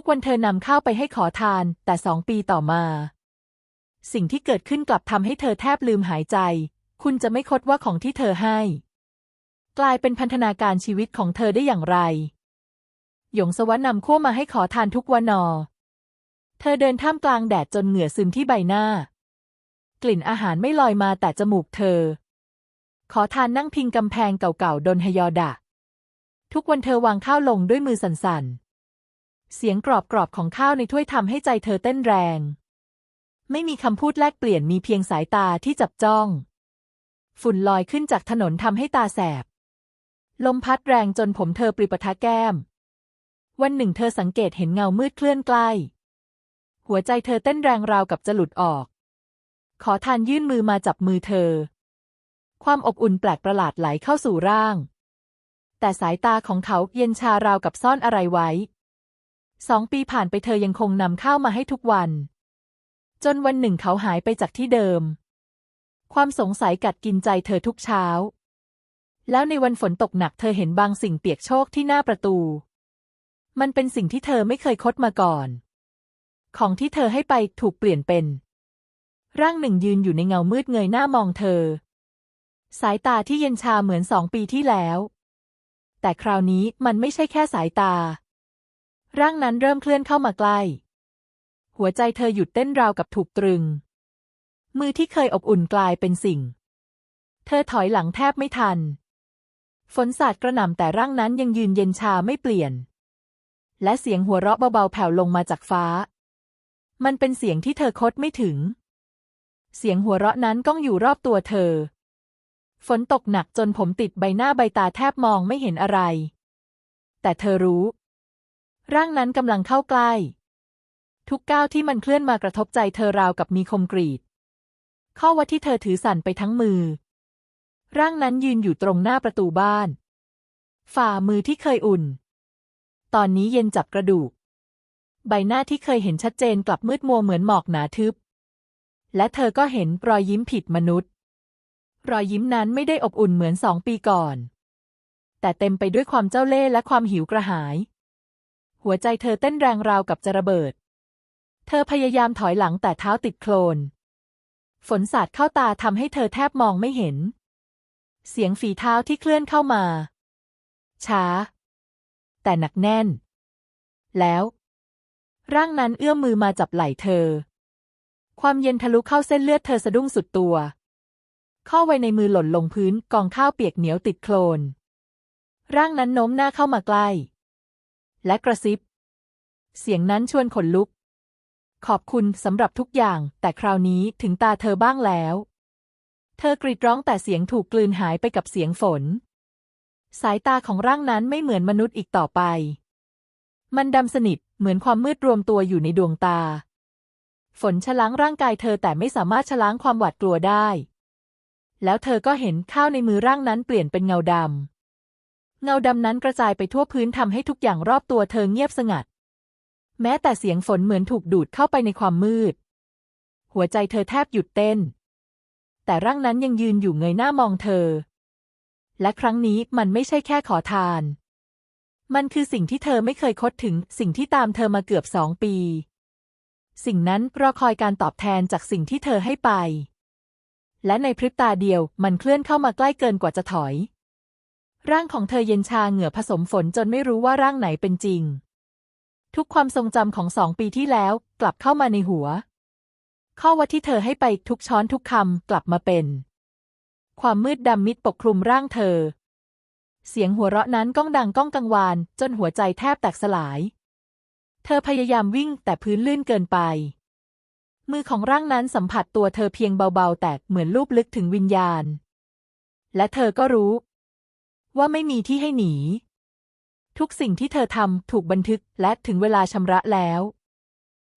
ทุกวันเธอนำข้าวไปให้ขอทาน แต่สองปีต่อมา สิ่งที่เกิดขึ้นกลับทำให้เธอแทบลืมหายใจ คุณจะไม่คดว่าของที่เธอให้ กลายเป็นพันธนาการชีวิตของเธอได้อย่างไร หยงสวรรค์นำขั้วมาให้ขอทานทุกวันนอ เธอเดินท่ามกลางแดดจนเหงื่อซึมที่ใบหน้า กลิ่นอาหารไม่ลอยมาแต่จมูกเธอ ขอทานนั่งพิงกำแพงเก่าๆดนฮยอดะ ทุกวันเธอวางข้าวลงด้วยมือสั่นๆ เสียงกรอบๆของข้าวในถ้วยทำให้ใจเธอเต้นแรง ไม่มีคำพูดแลกเปลี่ยนมีเพียงสายตาที่จับจ้อง ฝุ่นลอยขึ้นจากถนนทำให้ตาแสบ ลมพัดแรงจนผมเธอปริปะทะแก้ม วันหนึ่งเธอสังเกตเห็นเงามืดเคลื่อนใกล้ หัวใจเธอเต้นแรงราวกับจะหลุดออก ขอทานยื่นมือมาจับมือเธอ ความอบอุ่นแปลกประหลาดไหลเข้าสู่ร่าง แต่สายตาของเขาเย็นชาราวกับซ่อนอะไรไว้ สองปีผ่านไปเธอยังคงนำข้าวมาให้ทุกวัน จนวันหนึ่งเขาหายไปจากที่เดิม ความสงสัยกัดกินใจเธอทุกเช้า แล้วในวันฝนตกหนักเธอเห็นบางสิ่งเปียกโชกที่หน้าประตู มันเป็นสิ่งที่เธอไม่เคยคดมาก่อน ของที่เธอให้ไปถูกเปลี่ยนเป็น ร่างหนึ่งยืนอยู่ในเงามืดเงยหน้ามองเธอ สายตาที่เย็นชาเหมือนสองปีที่แล้ว แต่คราวนี้มันไม่ใช่แค่สายตา ร่างนั้นเริ่มเคลื่อนเข้ามาใกล้ หัวใจเธอหยุดเต้นราวกับถูกตรึง มือที่เคยอบอุ่นกลายเป็นสิ่ง เธอถอยหลังแทบไม่ทัน ฝนสาดกระหน่ำแต่ร่างนั้นยังยืนเย็นชาไม่เปลี่ยน และเสียงหัวเราะเบาๆแผ่วลงมาจากฟ้า มันเป็นเสียงที่เธอคดไม่ถึง เสียงหัวเราะนั้นก้องอยู่รอบตัวเธอ ฝนตกหนักจนผมติดใบหน้าใบตาแทบมองไม่เห็นอะไร แต่เธอรู้ ร่างนั้นกำลังเข้าใกล้ ทุกก้าวที่มันเคลื่อนมากระทบใจเธอราวกับมีคมกรีด ข้อวัดที่เธอถือสั่นไปทั้งมือ ร่างนั้นยืนอยู่ตรงหน้าประตูบ้าน ฝ่ามือที่เคยอุ่น ตอนนี้เย็นจับกระดูก ใบหน้าที่เคยเห็นชัดเจนกลับมืดมัวเหมือนหมอกหนาทึบ และเธอก็เห็นรอยยิ้มผิดมนุษย์ รอยยิ้มนั้นไม่ได้อบอุ่นเหมือนสองปีก่อน แต่เต็มไปด้วยความเจ้าเล่ห์และความหิวกระหาย หัวใจเธอเต้นแรงราวกับจะระเบิด เธอพยายามถอยหลังแต่เท้าติดโคลน ฝนสาดเข้าตาทำให้เธอแทบมองไม่เห็น เสียงฝีเท้าที่เคลื่อนเข้ามา ช้า แต่หนักแน่น แล้ว ร่างนั้นเอื้อมมือมาจับไหล่เธอ ความเย็นทะลุเข้าเส้นเลือดเธอสะดุ้งสุดตัว ข้อไว้ในมือหล่นลงพื้นกองข้าวเปียกเหนียวติดโคลนร่างนั้นโน้มหน้าเข้ามาใกล้ และกระซิบ เสียงนั้นชวนขนลุก ขอบคุณสำหรับทุกอย่าง แต่คราวนี้ถึงตาเธอบ้างแล้ว เธอกรีดร้องแต่เสียงถูกกลืนหายไปกับเสียงฝน สายตาของร่างนั้นไม่เหมือนมนุษย์อีกต่อไป มันดำสนิทเหมือนความมืดรวมตัวอยู่ในดวงตา ฝนฉล้างร่างกายเธอแต่ไม่สามารถฉล้างความหวาดกลัวได้ แล้วเธอก็เห็นข้าวในมือร่างนั้นเปลี่ยนเป็นเงาดำ เงาดำนั้นกระจายไปทั่วพื้นทำให้ทุกอย่างรอบตัวเธอเงียบสงัด แม้แต่เสียงฝนเหมือนถูกดูดเข้าไปในความมืด หัวใจเธอแทบหยุดเต้น แต่ร่างนั้นยังยืนอยู่เงยหน้ามองเธอ และครั้งนี้มันไม่ใช่แค่ขอทาน มันคือสิ่งที่เธอไม่เคยคดถึง สิ่งที่ตามเธอมาเกือบสองปี สิ่งนั้นรอคอยการตอบแทนจากสิ่งที่เธอให้ไป และในพริบตาเดียวมันเคลื่อนเข้ามาใกล้เกินกว่าจะถอย ร่างของเธอเย็นชาเหงื่อผสมฝนจนไม่รู้ว่าร่างไหนเป็นจริง ทุกความทรงจำของสองปีที่แล้วกลับเข้ามาในหัว ข้อวัดที่เธอให้ไปทุกช้อนทุกคำกลับมาเป็น ความมืดดำมิดปกคลุมร่างเธอ เสียงหัวเราะนั้นก้องดังก้องกังวาน จนหัวใจแทบแตกสลาย เธอพยายามวิ่งแต่พื้นลื่นเกินไป มือของร่างนั้นสัมผัสตัวเธอเพียงเบาๆ แต่เหมือนลูบลึกถึงวิญญาณ และเธอก็รู้ ว่าไม่มีที่ให้หนี ทุกสิ่งที่เธอทำถูกบันทึกและถึงเวลาชำระแล้ว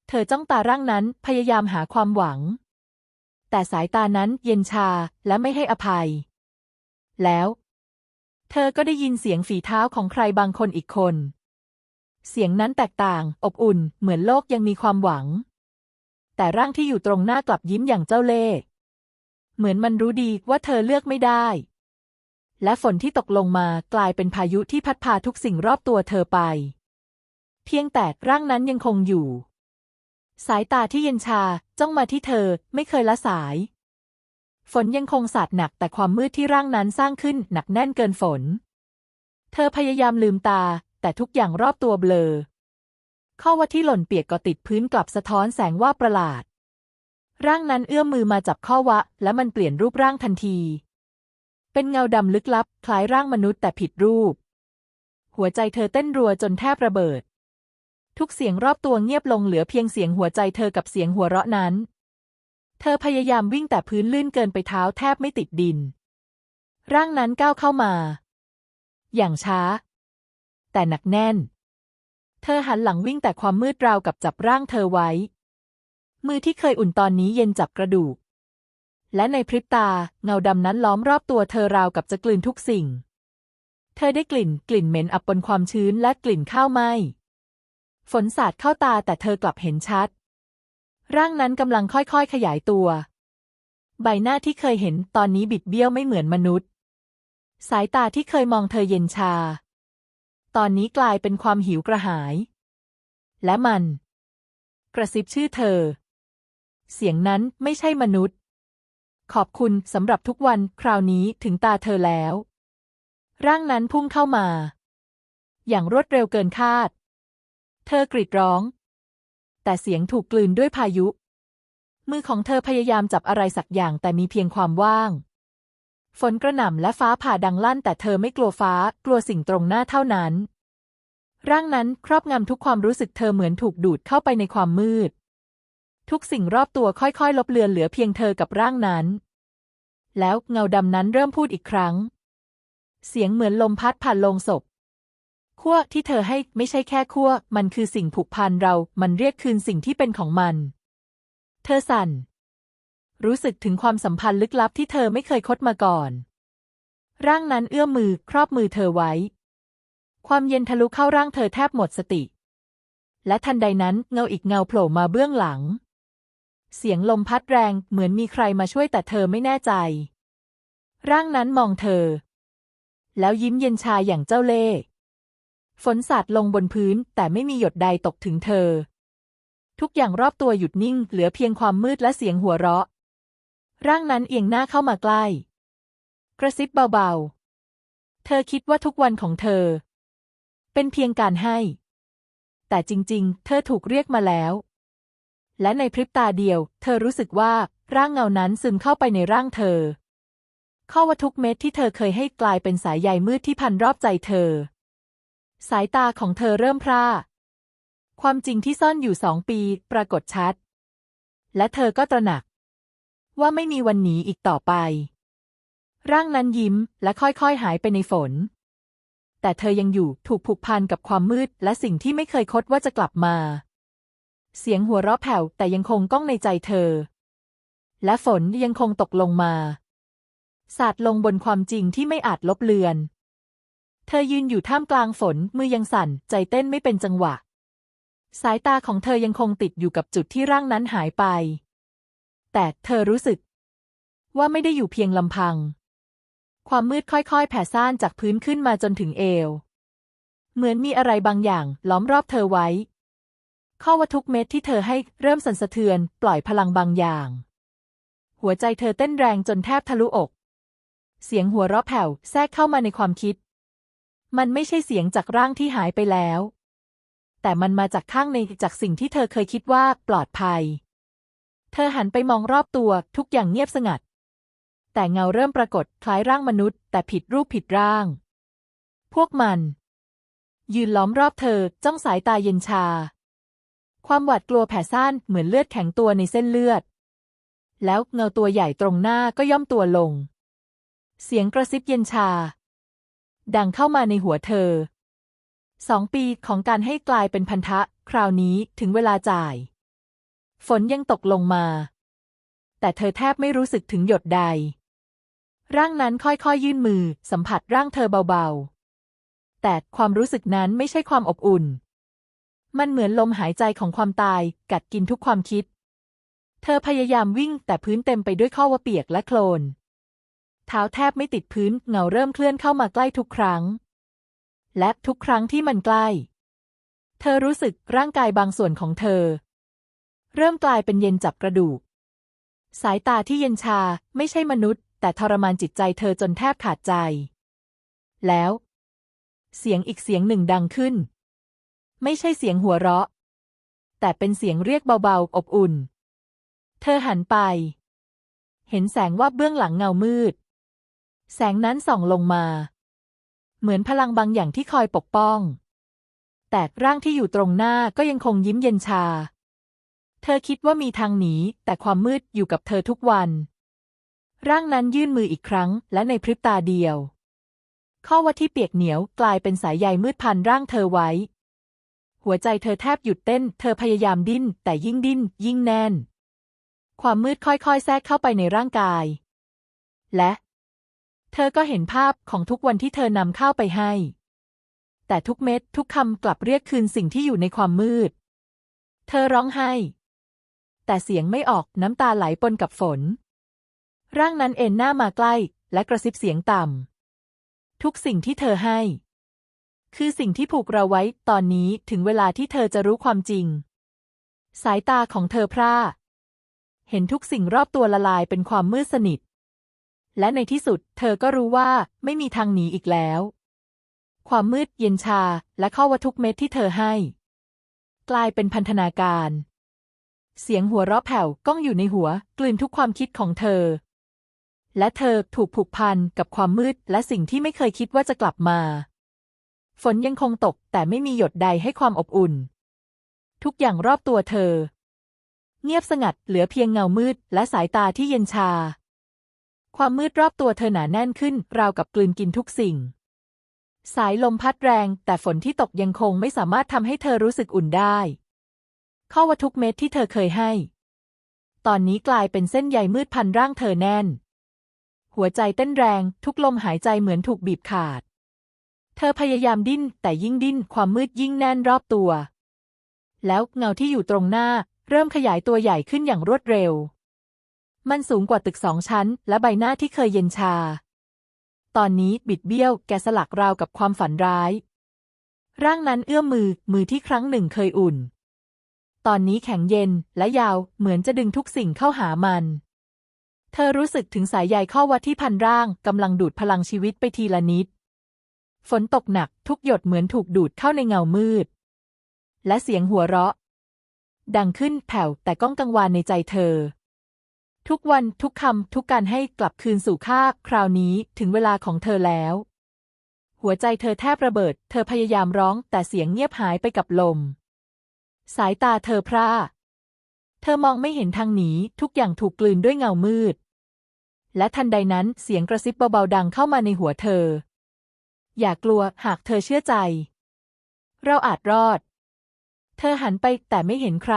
เธอจ้องตาร่างนั้นพยายามหาความหวัง แต่สายตานั้นเย็นชาและไม่ให้อภัย แล้ว เธอก็ได้ยินเสียงฝีเท้าของใครบางคนอีกคน เสียงนั้นแตกต่าง อบอุ่น เหมือนโลกยังมีความหวัง แต่ร่างที่อยู่ตรงหน้ากลับยิ้มอย่างเจ้าเล่ห์เหมือนมันรู้ดีว่าเธอเลือกไม่ได้ และฝนที่ตกลงมากลายเป็นพายุที่พัดพาทุกสิ่งรอบตัวเธอไป เพียงแต่ร่างนั้นยังคงอยู่ สายตาที่เย็นชาจ้องมาที่เธอไม่เคยละสาย ฝนยังคงสาดหนักแต่ความมืดที่ร่างนั้นสร้างขึ้นหนักแน่นเกินฝน เธอพยายามลืมตา แต่ทุกอย่างรอบตัวเบลอ ข้อว่าที่หล่นเปียกก็ติดพื้นกลับสะท้อนแสงว่าประหลาด ร่างนั้นเอื้อมมือมาจับข้อวะ และมันเปลี่ยนรูปร่างทันที เป็นเงาดำลึกลับ คล้ายร่างมนุษย์แต่ผิดรูป หัวใจเธอเต้นรัวจนแทบระเบิด ทุกเสียงรอบตัวเงียบลงเหลือเพียงเสียงหัวใจเธอกับเสียงหัวเราะนั้น เธอพยายามวิ่งแต่พื้นลื่นเกินไปเท้าแทบไม่ติดดิน ร่างนั้นก้าวเข้ามา อย่างช้า แต่หนักแน่น เธอหันหลังวิ่งแต่ความมืดราวกับจับร่างเธอไว้ มือที่เคยอุ่นตอนนี้เย็นจับกระดูก และในพริบตาเงาดำนั้นล้อมรอบตัวเธอราวกับจะกลืนทุกสิ่ง เธอได้กลิ่นกลิ่นเหม็นอับปนความชื้นและกลิ่นข้าวไหม้ฝนสาดเข้าตาแต่เธอกลับเห็นชัด ร่างนั้นกำลังค่อยๆขยายตัว ใบหน้าที่เคยเห็นตอนนี้บิดเบี้ยวไม่เหมือนมนุษย์ สายตาที่เคยมองเธอเย็นชา ตอนนี้กลายเป็นความหิวกระหาย และมัน กระซิบชื่อเธอ เสียงนั้นไม่ใช่มนุษย์ ขอบคุณสำหรับทุกวันคราวนี้ถึงตาเธอแล้ว ร่างนั้นพุ่งเข้ามา อย่างรวดเร็วเกินคาด เธอกรีดร้อง แต่เสียงถูกกลืนด้วยพายุ มือของเธอพยายามจับอะไรสักอย่างแต่มีเพียงความว่าง ฝนกระหน่ำและฟ้าผ่าดังลั่น แต่เธอไม่กลัวฟ้ากลัวสิ่งตรงหน้าเท่านั้น ร่างนั้นครอบงำทุกความรู้สึกเธอเหมือนถูกดูดเข้าไปในความมืด ทุกสิ่งรอบตัวค่อยๆ ลบเลือนเหลือเพียงเธอกับร่างนั้น แล้วเงาดำนั้นเริ่มพูดอีกครั้ง เสียงเหมือนลมพัดผ่านโลงศพขั้วที่เธอให้ไม่ใช่แค่ขั้วมันคือสิ่งผูกพันเรา มันเรียกคืนสิ่งที่เป็นของมัน เธอสั่น รู้สึกถึงความสัมพันธ์ลึกลับที่เธอไม่เคยคดมาก่อน ร่างนั้นเอื้อมมือครอบมือเธอไว้ ความเย็นทะลุเข้าร่างเธอแทบหมดสติ และทันใดนั้นเงาอีกเงาโผล่มาเบื้องหลัง เสียงลมพัดแรงเหมือนมีใครมาช่วยแต่เธอไม่แน่ใจ ร่างนั้นมองเธอ แล้วยิ้มเย็นชาอย่างเจ้าเล่ห์ฝนสาดลงบนพื้นแต่ไม่มีหยดใดตกถึงเธอ ทุกอย่างรอบตัวหยุดนิ่ง เหลือเพียงความมืดและเสียงหัวเราะ ร่างนั้นเอียงหน้าเข้ามาใกล้ กระซิบเบาๆ เธอคิดว่าทุกวันของเธอ เป็นเพียงการให้ แต่จริงๆ เธอถูกเรียกมาแล้ว และในพริบตาเดียว เธอรู้สึกว่าร่างเงานั้นซึมเข้าไปในร่างเธอ ข้อว่าทุกเม็ดที่เธอเคยให้กลายเป็นสายใยมืดที่พันรอบใจเธอ สายตาของเธอเริ่มพร่า ความจริงที่ซ่อนอยู่สองปีปรากฏชัด และเธอก็ตระหนัก ว่าไม่มีวันหนีอีกต่อไป ร่างนั้นยิ้มและค่อยๆหายไปในฝน แต่เธอยังอยู่ถูกผูกพันกับความมืดและสิ่งที่ไม่เคยคดว่าจะกลับมา เสียงหัวเราะแผ่วแต่ยังคงก้องในใจเธอ และฝนยังคงตกลงมา สาดลงบนความจริงที่ไม่อาจลบเลือน เธอยืนอยู่ท่ามกลางฝนมือยังสั่นใจเต้นไม่เป็นจังหวะ สายตาของเธอยังคงติดอยู่กับจุดที่ร่างนั้นหายไป แต่เธอรู้สึก ว่าไม่ได้อยู่เพียงลำพัง ความมืดค่อยๆ แผ่ซ่านจากพื้นขึ้นมาจนถึงเอว เหมือนมีอะไรบางอย่างล้อมรอบเธอไว้ ข้อว่าทุกเม็ดที่เธอให้เริ่มสั่นสะเทือน ปล่อยพลังบางอย่าง หัวใจเธอเต้นแรงจนแทบทะลุอก เสียงหัวเราะแผ่วแทรกเข้ามาในความคิด มันไม่ใช่เสียงจากร่างที่หายไปแล้ว แต่มันมาจากข้างในจากสิ่งที่เธอเคยคิดว่าปลอดภัย เธอหันไปมองรอบตัวทุกอย่างเงียบสงัด แต่เงาเริ่มปรากฏคล้ายร่างมนุษย์ แต่ผิดรูปผิดร่าง พวกมัน ยืนล้อมรอบเธอจ้องสายตาเย็นชา ความหวาดกลัวแผ่ซ่านเหมือนเลือดแข็งตัวในเส้นเลือด แล้วเงาตัวใหญ่ตรงหน้าก็ย่อมตัวลง เสียงกระซิบเย็นชา ดังเข้ามาในหัวเธอ สองปีของการให้กลายเป็นพันธะ คราวนี้ถึงเวลาจ่าย ฝนยังตกลงมา แต่เธอแทบไม่รู้สึกถึงหยดใด ร่างนั้นค่อยๆยื่นมือ สัมผัสร่างเธอเบาๆ แต่ความรู้สึกนั้นไม่ใช่ความอบอุ่น มันเหมือนลมหายใจของความตาย กัดกินทุกความคิด เธอพยายามวิ่งแต่พื้นเต็มไปด้วยข้อวะเปียกและโคลน เท้าแทบไม่ติดพื้นเงาเริ่มเคลื่อนเข้ามาใกล้ทุกครั้ง และทุกครั้งที่มันใกล้ เธอรู้สึกร่างกายบางส่วนของเธอ เริ่มกลายเป็นเย็นจับกระดูก สายตาที่เย็นชาไม่ใช่มนุษย์ แต่ทรมานจิตใจเธอจนแทบขาดใจ แล้ว เสียงอีกเสียงหนึ่งดังขึ้น ไม่ใช่เสียงหัวเราะ แต่เป็นเสียงเรียกเบาๆ อบอุ่น เธอหันไป เห็นแสงว่าบเบื้องหลังเงามืด แสงนั้นส่องลงมา เหมือนพลังบางอย่างที่คอยปกป้อง แต่ร่างที่อยู่ตรงหน้าก็ยังคงยิ้มเย็นชา เธอคิดว่ามีทางหนี แต่ความมืดอยู่กับเธอทุกวัน ร่างนั้นยื่นมืออีกครั้ง และในพริบตาเดียวข้อว่าที่เปียกเหนียวกลายเป็นสายใยมืดพันร่างเธอไว้ หัวใจเธอแทบหยุดเต้น เธอพยายามดิ้น แต่ยิ่งดิ้น ยิ่งแน่น ความมืดค่อยๆ แทรกเข้าไปในร่างกาย และ เธอก็เห็นภาพของทุกวันที่เธอนำข้าวไปให้ แต่ทุกเม็ดทุกคำกลับเรียกคืนสิ่งที่อยู่ในความมืด เธอร้องไห้ แต่เสียงไม่ออกน้ำตาไหลปนกับฝน ร่างนั้นเอ็นหน้ามาใกล้ และกระซิบเสียงต่ำทุกสิ่งที่เธอให้ คือสิ่งที่ผูกเราไว้ตอนนี้ถึงเวลาที่เธอจะรู้ความจริง สายตาของเธอพร่า เห็นทุกสิ่งรอบตัวละลายเป็นความมืดสนิท และในที่สุด เธอก็รู้ว่าไม่มีทางหนีอีกแล้ว ความมืดเย็นชาและข้อว่าทุกเม็ดที่เธอให้ กลายเป็นพันธนาการ เสียงหัวเราะแผ่วก้องอยู่ในหัว กลืนทุกความคิดของเธอ และเธอถูกผูกพันกับความมืดและสิ่งที่ไม่เคยคิดว่าจะกลับมา ฝนยังคงตกแต่ไม่มีหยดใดให้ความอบอุ่น ทุกอย่างรอบตัวเธอ เงียบสงัดเหลือเพียงเงามืดและสายตาที่เย็นชา ความมืดรอบตัวเธอหนาแน่นขึ้น ราวกับกลืนกินทุกสิ่ง สายลมพัดแรง แต่ฝนที่ตกยังคงไม่สามารถทำให้เธอรู้สึกอุ่นได้ ข้อว่าทุกเม็ดที่เธอเคยให้ ตอนนี้กลายเป็นเส้นใยมืดพันร่างเธอแน่น หัวใจเต้นแรง ทุกลมหายใจเหมือนถูกบีบขาด เธอพยายามดิ้น แต่ยิ่งดิ้นความมืดยิ่งแน่นรอบตัว แล้วเงาที่อยู่ตรงหน้า เริ่มขยายตัวใหญ่ขึ้นอย่างรวดเร็ว มันสูงกว่าตึกสองชั้น และใบหน้าที่เคยเย็นชา ตอนนี้บิดเบี้ยวแกสลักราวกับความฝันร้าย ร่างนั้นเอื้อมมือมือที่ครั้งหนึ่งเคยอุ่น ตอนนี้แข็งเย็นและยาวเหมือนจะดึงทุกสิ่งเข้าหามันเธอรู้สึกถึงสายใยข้อวัดที่พันร่างกำลังดูดพลังชีวิตไปทีละนิด ฝนตกหนักทุกหยดเหมือนถูกดูดเข้าในเงามืด และเสียงหัวเราะ ดังขึ้นแผ่วแต่ก้องกังวานในใจเธอ ทุกวันทุกคำทุกการให้กลับคืนสู่ค่าคราวนี้ถึงเวลาของเธอแล้ว หัวใจเธอแทบระเบิด เธอพยายามร้องแต่เสียงเงียบหายไปกับลม สายตาเธอพร่าเธอมองไม่เห็นทางหนีทุกอย่างถูกกลืนด้วยเงามืด และทันใดนั้นเสียงกระซิบเบาๆดังเข้ามาในหัวเธอ อย่ากลัวหากเธอเชื่อใจ เราอาจรอด เธอหันไปแต่ไม่เห็นใคร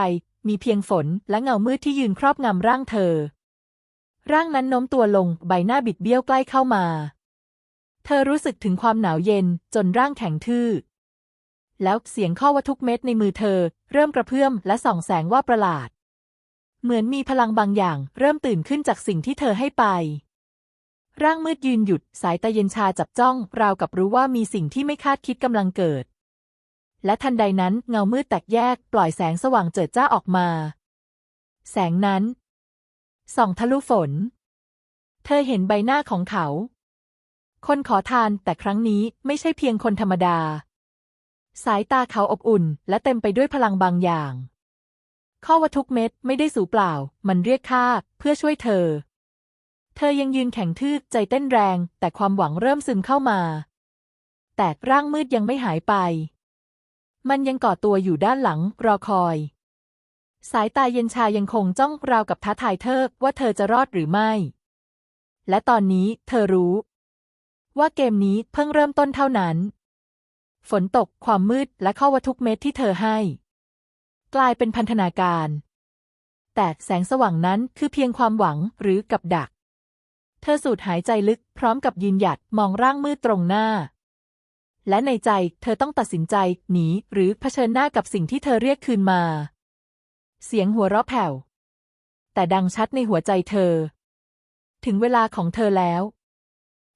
มีเพียงฝนและเงามืดที่ยืนครอบงำร่างเธอ ร่างนั้นโน้มตัวลงใบหน้าบิดเบี้ยวใกล้เข้ามา เธอรู้สึกถึงความหนาวเย็นจนร่างแข็งทื่อ แล้วเสียงข้อว่าทุกเม็ดในมือเธอ เริ่มกระเพื่อมและส่องแสงว่าประหลาด เหมือนมีพลังบางอย่าง เริ่มตื่นขึ้นจากสิ่งที่เธอให้ไป ร่างมืดยืนหยุด สายตาเย็นชาจับจ้อง ราวกับรู้ว่ามีสิ่งที่ไม่คาดคิดกำลังเกิด และทันใดนั้นเงามืดแตกแยก ปล่อยแสงสว่างเจิดจ้าออกมา แสงนั้น ส่องทะลุฝน เธอเห็นใบหน้าของเขา คนขอทานแต่ครั้งนี้ไม่ใช่เพียงคนธรรมดา สายตาเขาอบอุ่น และเต็มไปด้วยพลังบางอย่าง ข้อว่าทุกเม็ดไม่ได้สูเปล่า มันเรียกค่าเพื่อช่วยเธอ เธอยังยืนแข็งทื่อใจเต้นแรง แต่ความหวังเริ่มซึมเข้ามา แต่ร่างมืดยังไม่หายไป มันยังก่อตัวอยู่ด้านหลังรอคอย สายตาเย็นชายังคงจ้องราวกับท้าทายเธอว่าเธอจะรอดหรือไม่ และตอนนี้เธอรู้ ว่าเกมนี้เพิ่งเริ่มต้นเท่านั้น ฝนตกความมืดและข้อวัตทุกเม็ดที่เธอให้ กลายเป็นพันธนาการ แต่แสงสว่างนั้นคือเพียงความหวังหรือกับดัก เธอสูดหายใจลึกพร้อมกับยืนหยัดมองร่างมืดตรงหน้า และในใจเธอต้องตัดสินใจหนีหรือเผชิญหน้ากับสิ่งที่เธอเรียกคืนมา เสียงหัวเราะแผ่ว แต่ดังชัดในหัวใจเธอ ถึงเวลาของเธอแล้ว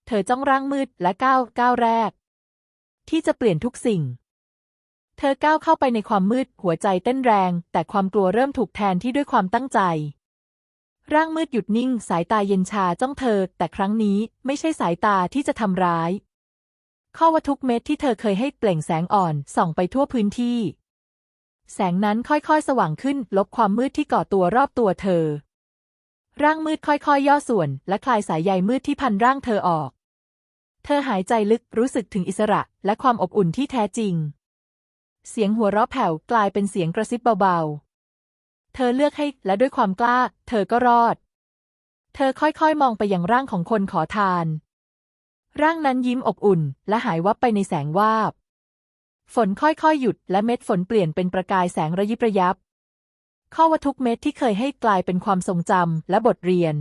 เธอจ้องร่างมืดและก้าวก้าวแรก ที่จะเปลี่ยนทุกสิ่ง เธอก้าวเข้าไปในความมืดหัวใจเต้นแรง แต่ความกลัวเริ่มถูกแทนที่ด้วยความตั้งใจ ร่างมืดหยุดนิ่ง สายตาเย็นชาจ้องเธอ แต่ครั้งนี้ไม่ใช่สายตาที่จะทำร้าย ข้อว่าทุกเม็ดที่เธอเคยให้เปล่งแสงอ่อนส่องไปทั่วพื้นที่ แสงนั้นค่อยๆ สว่างขึ้น ลบความมืดที่ก่อตัวรอบตัวเธอ ร่างมืดค่อยๆ ย่อส่วน และคลายสายใยมืดที่พันร่างเธอออก เธอหายใจลึกรู้สึกถึงอิสระและความอบอุ่นที่แท้จริง เสียงหัวเราะแผ่วกลายเป็นเสียงกระซิบเบาๆ เธอเลือกให้และด้วยความกล้า เธอก็รอด เธอค่อยๆมองไปยังร่างของคนขอทาน ร่างนั้นยิ้มอบอุ่น และหายวับไปในแสงวาบ ฝนค่อยๆหยุดและเม็ดฝนเปลี่ยนเป็นประกายแสงระยิบระยับ ข้อว่าทุกเม็ดที่เคยให้กลายเป็นความทรงจำและบทเรียน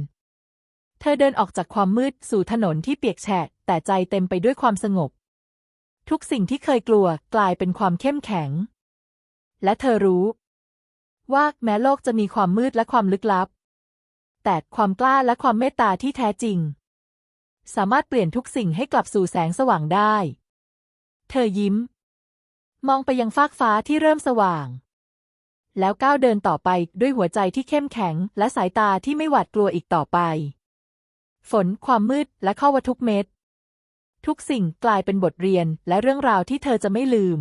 เธอเดินออกจากความมืดสู่ถนนที่เปียกแฉะ แต่ใจเต็มไปด้วยความสงบ ทุกสิ่งที่เคยกลัวกลายเป็นความเข้มแข็ง และเธอรู้ ว่าแม้โลกจะมีความมืดและความลึกลับ แต่ความกล้าและความเมตตาที่แท้จริง สามารถเปลี่ยนทุกสิ่งให้กลับสู่แสงสว่างได้ เธอยิ้ม มองไปยังฟากฟ้าที่เริ่มสว่าง แล้วก้าวเดินต่อไปด้วยหัวใจที่เข้มแข็ง และสายตาที่ไม่หวาดกลัวอีกต่อไป ฝน ความมืดและข้อวัทุกเม็ด ทุกสิ่งกลายเป็นบทเรียนและเรื่องราวที่เธอจะไม่ลืม